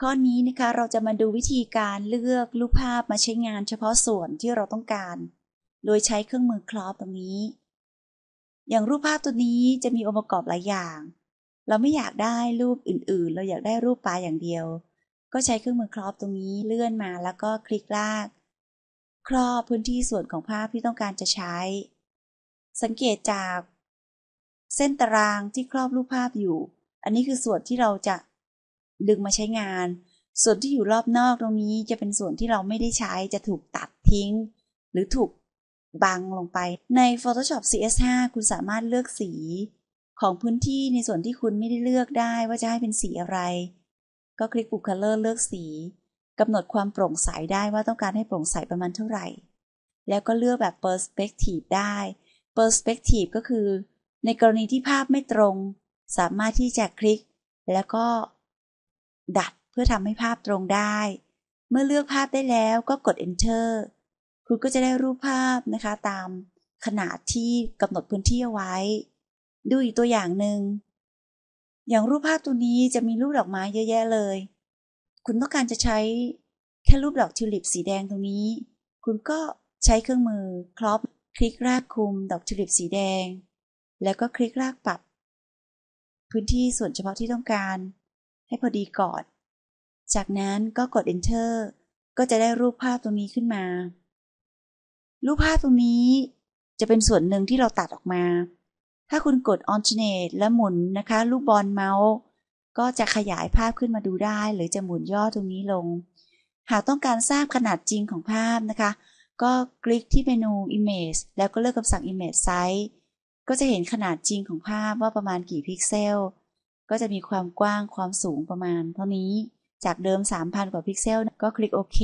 ข้อนี้นะคะเราจะมาดูวิธีการเลือกรูปภาพมาใช้งานเฉพาะส่วนที่เราต้องการ โดยใช้เครื่องมือคลอปตรงนี้ อย่างรูปภาพตัวนี้จะมีองค์ประกอบหลายอย่าง เราไม่อยากได้รูปอื่นๆ เราอยากได้รูปปลาอย่างเดียว ก็ใช้เครื่องมือคลอปตรงนี้เลื่อนมาแล้วก็คลิกลาก ครอบพื้นที่ส่วนของภาพที่ต้องการจะใช้ สังเกตจาก เส้นตารางที่ครอบรูปภาพอยู่ อันนี้คือส่วนที่เราจะ ดึงมาใช้งาน ส่วนที่อยู่รอบนอกตรงนี้จะเป็นส่วนที่เราไม่ได้ใช้จะถูกตัดทิ้ง หรือถูกบังลงไป ใน Photoshop CS5 คุณสามารถเลือกสีของพื้นที่ในส่วนที่คุณไม่ได้เลือกได้ว่าจะให้เป็นสีอะไร ก็คลิกปุ่ม Color เลือกสีกำหนดความโปร่งใสได้ว่าต้องการให้โปร่งใสประมาณเท่าไหร่ แล้วก็เลือกแบบ Perspective ได้ Perspective ก็คือ ในกรณีที่ภาพไม่ตรง สามารถที่จะคลิก แล้วก็ ดัดเพื่อทำให้ภาพตรงได้ เมื่อเลือกภาพได้แล้วก็กด enter คุณก็จะได้รูปภาพนะคะ ตามขนาดที่กำหนดพื้นที่เอาไว้ ดูอีกตัวอย่างหนึ่ง อย่างรูปภาพตัวนี้จะมีรูปดอกไม้เยอะแยะเลย คุณต้องการจะใช้แค่รูปดอกทิวลิปสีแดงตรงนี้ คุณก็ใช้เครื่องมือครอปคลิกรากคุมดอกทิวลิปสีแดง แล้วก็คลิกรากปรับ พื้นที่ส่วนเฉพาะที่ต้องการ ให้พอดีก่อน จากนั้นก็กด enter ก็จะได้รูปภาพตรงนี้ขึ้นมา รูปภาพตรงนี้จะเป็นส่วนหนึ่งที่เราตัดออกมา ถ้าคุณกด alternate และหมุนนะคะ ลูกบอลเมาส์ ก็จะขยายภาพขึ้นมาดูได้ หรือจะหมุนย่อตรงนี้ลง หากต้องการทราบขนาดจริงของภาพนะคะ ก็คลิกที่เมนู image แล้วก็เลือกคำสั่ง image size ก็จะเห็นขนาดจริงของภาพว่าประมาณกี่พิกเซล ก็จะมีความกว้างความสูงประมาณ เท่านี้จากเดิม 3,000 กว่าพิกเซล ก็คลิกโอเค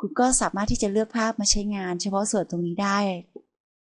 คุณก็สามารถที่จะเลือกภาพมาใช้งานเฉพาะส่วนตรงนี้ได้